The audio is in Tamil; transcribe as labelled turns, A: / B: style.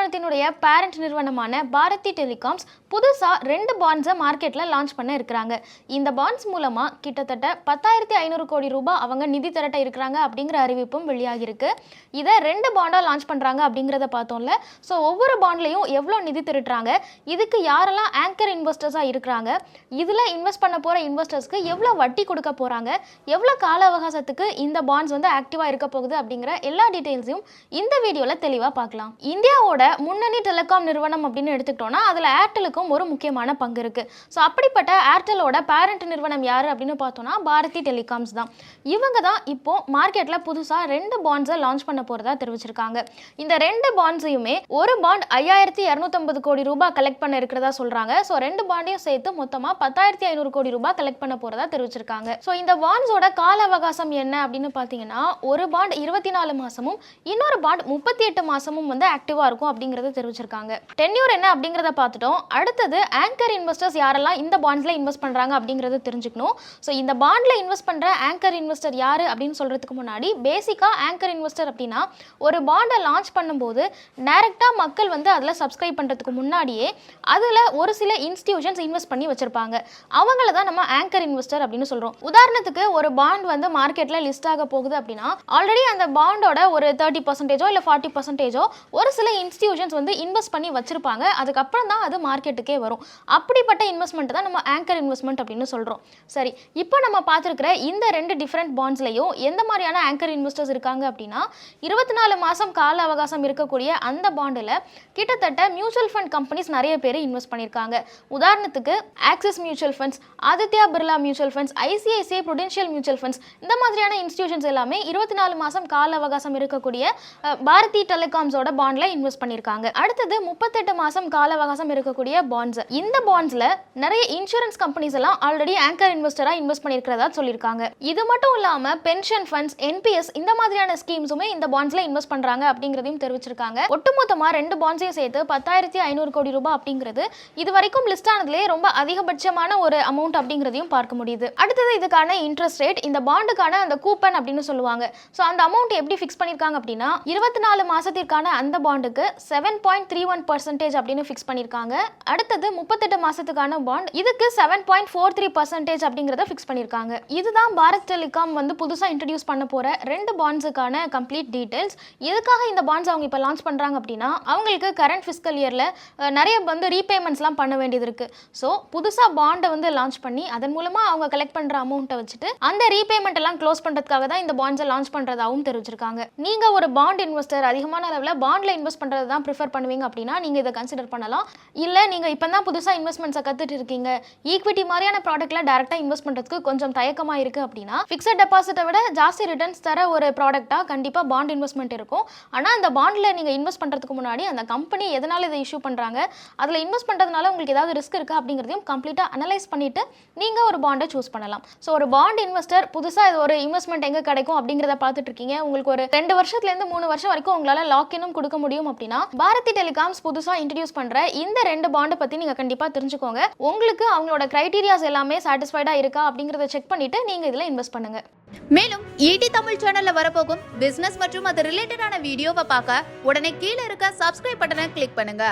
A: நிறுவனத்தினுடைய பேரண்ட் நிறுவனமான பாரதி டெலிகாம்ஸ் புதுசாக ரெண்டு பாண்ட்ஸை மார்க்கெட்டில் லான்ச் பண்ண இருக்கிறாங்க. இந்த பாண்ட்ஸ் மூலமாக கிட்டத்தட்ட பத்தாயிரத்தி ஐநூறு கோடி ரூபாய் அவங்க நிதி திரட்ட இருக்கிறாங்க அப்படிங்கிற அறிவிப்பும் வெளியாகிருக்கு இதை ரெண்டு பாண்டாக லான்ச் பண்ணுறாங்க அப்படிங்கிறத பார்த்தோம்ல. ஸோ ஒவ்வொரு பாண்ட்லையும் எவ்வளோ நிதி திரட்டுறாங்க? இதுக்கு யாரெல்லாம் ஆங்கர் இன்வெஸ்டர்ஸாக இருக்கிறாங்க? இதில் இன்வெஸ்ட் பண்ண போகிற இன்வெஸ்டர்ஸ்க்கு எவ்வளோ வட்டி கொடுக்க போகிறாங்க எவ்வளோ கால அவகாசத்துக்கு இந்த பாண்ட்ஸ் வந்து ஆக்டிவாக இருக்க போகுது அப்படிங்கிற எல்லா டீட்டெயில்ஸையும் இந்த வீடியோவில் தெளிவாக பார்க்கலாம். இந்தியாவோட முன்னணி டெலிகாம் நிறுவனம் அப்படின்னு எடுத்துக்கிட்டோம்னா அதில் ஏர்டெலுக்கும் ஒரு முக்கியமான பங்கு இருக்குது ஸோ அப்படிப்பட்ட ஏர்டெலோட பேரண்ட் நிறுவனம் யார் அப்படின்னு பார்த்தோம்னா பாரதி டெலிகாம்ஸ் தான். இவங்க தான் இப்போது மார்க்கெட்டில் புதுசாக ரெண்டு பாண்ட்ஸை லான்ச் பண்ண போகிறதா தெரிவிச்சிருக்காங்க. இந்த ரெண்டு பாண்ட்ஸையுமே ஒரு பாண்ட் ஐயாயிரத்தி இரநூத்தம்பது கோடி ரூபாய் கலெக்ட் பண்ண இருக்கிறதா சொல்கிறாங்க ஸோ ரெண்டு பாண்டையும் சேர்த்து மொத்தமாக பத்தாயிரத்தி ஐநூறு கோடி ரூபாய் கலெக்ட் பண்ண போகிறதா தெரிவிச்சிருக்காங்க. ஸோ இந்த பாண்ட்ஸோட கால அவகாசம் என்ன அப்படின்னு பார்த்தீங்கன்னா ஒரு பாண்ட் இருபத்தி நாலு மாதமும் இன்னொரு பாண்ட் முப்பத்தி எட்டு மாதமும் வந்து ஆக்டிவாக இருக்கும் அப்படிங்கறத தெரிவிச்சிருக்காங்க. டென்யூர் என்ன அப்படிங்கறத பார்த்துட்டோம். அடுத்தது ஆங்கர் இன்வெஸ்டர்ஸ் யாரெல்லாம் இந்த பாண்ட்ஸ்ல இன்வெஸ்ட் பண்றாங்க அப்படிங்கறத தெரிஞ்சுக்கணும். ஸோ இந்த பாண்ட்ல இன்வெஸ்ட் பண்ற ஆங்கர் இன்வெஸ்டர் யாரு அப்படின்னு சொல்றதுக்கு முன்னாடி பேசிக்கா ஆங்கர் இன்வெஸ்டர் அப்படின்னா ஒரு பாண்டை லான்ச் பண்ணும்போது டைரக்டா மக்கள் வந்து அதில் சப்ஸ்கிரைப் பண்றதுக்கு முன்னாடியே அதில் ஒரு சில இன்ஸ்டிடியூஷன்ஸ் இன்வெஸ்ட் பண்ணி வச்சிருப்பாங்க. அவங்கள தான் நம்ம ஆங்கர் இன்வெஸ்டர் அப்படின்னு சொல்றோம். உதாரணத்துக்கு ஒரு பாண்ட் வந்து மார்க்கெட்ல லிஸ்ட் ஆக போகுது அப்படின்னா ஆல்ரெடி அந்த பாண்டோட ஒரு தேர்ட்டி பர்சன்டேஜோ இல்லை ஃபார்ட்டி பர்சன்டேஜோ ஒரு சில இன்ஸ்டிடியூஷன்ஸ் வந்து இன்வெஸ்ட் பண்ணி வச்சிருப்பாங்க. அதுக்கப்புறம் தான் அது மார்க்கெட்டுக்கே வரும். அப்படிப்பட்ட இன்வெஸ்ட்மெண்ட் தான் நம்ம ஆங்கர் இன்வெஸ்ட்மெண்ட் அப்படின்னு சொல்கிறோம் சரி இப்போ நம்ம பார்த்துருக்கிற இந்த ரெண்டு டிஃப்ரெண்ட் பாண்ட்ஸ்லையும் எந்த மாதிரியான ஆங்கர் இன்வெஸ்டர்ஸ் இருக்காங்க அப்படின்னா இருபத்தி நாலு மாதம் கால அவகாசம் இருக்கக்கூடிய அந்த பாண்டில் கிட்டத்தட்ட மியூச்சுவல் ஃபண்ட் கம்பெனிஸ் நிறைய பேர் இன்வெஸ்ட் பண்ணியிருக்காங்க. உதாரணத்துக்கு Axis mutual funds Aditya Birla mutual funds ICICI Prudential mutual funds இந்த மாதிரியான இன்ஸ்டிடியூஷன்ஸ் எல்லாமே இருபத்தி நாலு மாதம் கால அவகாசம் இருக்கக்கூடிய பாரதி டெலிகாம்ஸோட பாண்டில் இன்வெஸ்ட் பண்ணியிருக்காங்க. அடுத்தது முப்பத்தெட்டு மாதம் கால அவகாசம் இருக்கக்கூடிய பாண்ட்ஸ் இந்த பாண்ட்ஸ்ல நிறைய இன்சூரன்ஸ் கம்பெனிஸ் எல்லாம் ஆல்ரெடி ஆங்கர் இன்வெஸ்டராக இன்வெஸ்ட் பண்ணியிருக்கிறதா சொல்லியிருக்காங்க. இது மட்டும் இல்லாமல் பென்ஷன் ஃபண்ட்ஸ் என்பிஎஸ் இந்த மாதிரியான ஸ்கீம்ஸுமே இந்த பாண்ட்ஸில் இன்வெஸ்ட் பண்ணுறாங்க அப்படிங்கிறதையும் தெரிவிச்சிருக்காங்க. ஒட்டுமொத்தமாக ரெண்டு பாண்ட்ஸையும் சேர்த்து பத்தாயிரத்தி ஐநூறு கோடி ரூபாய் அப்படிங்கிறது இது வரைக்கும் லிஸ்ட் ஆனதுலேயே ரொம்ப அதிகபட்சமான ஒரு அமௌண்ட் அப்படிங்கிறதையும் பார்க்க முடியுது. அடுத்தது இதுக்கான இன்ட்ரெஸ்ட் ரேட் இந்த பாண்டுக்கான அந்த கூப்பன் அப்படின்னு சொல்லுவாங்க. ஸோ அந்த அமௌண்ட் எப்படி ஃபிக்ஸ் பண்ணியிருக்காங்க அப்படின்னா இருபத்தி நாலு மாதத்திற்கான அந்த பாண்டுக்கு seven point three one percentage அப்படின்னு ஃபிக்ஸ் பண்ணியிருக்காங்க. அடுத்தது முப்பத்தெட்டு மாதத்துக்கான பாண்ட் இதுக்கு seven point four three percentage அப்படிங்கிறத ஃபிக்ஸ் பண்ணியிருக்காங்க. இதுதான் பாரத் டெலிகாம் வந்து புதுசாக இன்ட்ரடியூஸ் பண்ண போகிற ரெண்டு பாண்ட்ஸுக்கான கம்ப்ளீட் டீட்டெயில்ஸ் எதுக்காக இந்த பாண்ட்ஸ் அவங்க இப்போ லான்ச் பண்ணுறாங்க அப்படின்னா அவங்களுக்கு கரண்ட் ஃபிஸ்கல் இயரில் நிறைய வந்து ரீபேமெண்ட்ஸ்லாம் பண்ண வேண்டியது இருக்குது ஸோ புதுசாக பாண்டை வந்து லான்ச் பண்ணி அதன் மூலமாக அவங்க கலெக்ட் பண்ணுற அமௌண்ட்டை வச்சுட்டு அந்த ரீபேமெண்ட் எல்லாம் க்ளோஸ் பண்ணுறதுக்காக தான் இந்த பாண்ட்ஸை லான்ச் பண்ணுறதாகவும் தெரிவிச்சிருக்காங்க. நீங்கள் ஒரு பாண்ட் இன்வெஸ்டர் அதிகமான அளவில் பாண்டில் இன்வெஸ்ட் பண்ணுறது தான் ப்ரிஃபர் பண்ணுவீங்க அப்படின்னா நீங்கள் இதை கன்சிடர் பண்ணலாம். இல்லை நீங்கள் இப்போ தான் புதுசாக இன்வெஸ்ட்மெண்ட்ஸை கற்றுட்டு இருக்கீங்க. ஈக்விட்டி மாதிரியான ப்ராடக்ட்டில் டேரெக்டாக இன்வெஸ்ட் பண்ணுறதுக்கு கொஞ்சம் தயக்கமாக இருக்குது அப்படின்னா ஃபிக்ஸட் டெபாசிட்டை விட ஜாஸ்தி ரிட்டர்ன்ஸ் தர ஒரு ப்ராடக்ட்டாக கண்டிப்பாக பாண்ட் இன்வெஸ்ட்மெண்ட் இருக்கும். ஆனால் அந்த பாண்டில் நீங்கள் இன்வெஸ்ட் பண்ணுறதுக்கு முன்னாடி அந்த கம்பெனி எதனால் இதை இஷ்யூ பண்ணுறாங்க அதில் இன்வெஸ்ட் பண்ணுறதுனால உங்களுக்கு ஏதாவது ரிஸ்க் இருக்கா அப்படிங்கிறதையும் கம்ப்ளீட்டாக அனலைஸ் பண்ணிவிட்டு நீங்கள் ஒரு பாண்டை சூஸ் பண்ணலாம். ஸோ ஒரு பாண்ட் இன்வெஸ்டர் புதுசாக இது ஒரு இன்வெஸ்ட்மெண்ட் எங்கே கிடைக்கும் அப்படிங்கிறத பார்த்துட்டு இருக்கீங்க. உங்களுக்கு ஒரு ரெண்டு வருஷத்துலேருந்து மூணு வருஷம் வரைக்கும் உங்களால் லாக்கினும் கொடுக்க முடியும் அப்படின்னா பாரதி டெலிகாம்ஸ் புதுசாக இன்ட்ரடியூஸ் பண்ணுற இந்த ரெண்டு பாண்டை பற்றி நீங்கள் கண்டிப்பாக தெரிஞ்சுக்கோங்க. உங்களுக்கு அவங்களோட க்ரைட்டீரியாஸ் எல்லாமே சாட்டிஸ்ஃபைடாக இருக்கா அப்படிங்கிறத செக் பண்ணிவிட்டு நீங்கள் இதில் இன்வெஸ்ட் பண்ணுங்க.
B: மேலும் ஈடி தமிழ் சேனல்ல வரப்போகும் பிசினஸ் மற்றும் அது ரிலேட்டடான வீடியோவை பார்க்க உடனே கீழே இருக்க சப்ஸ்கிரைப் பட்டனை கிளிக் பண்ணுங்க.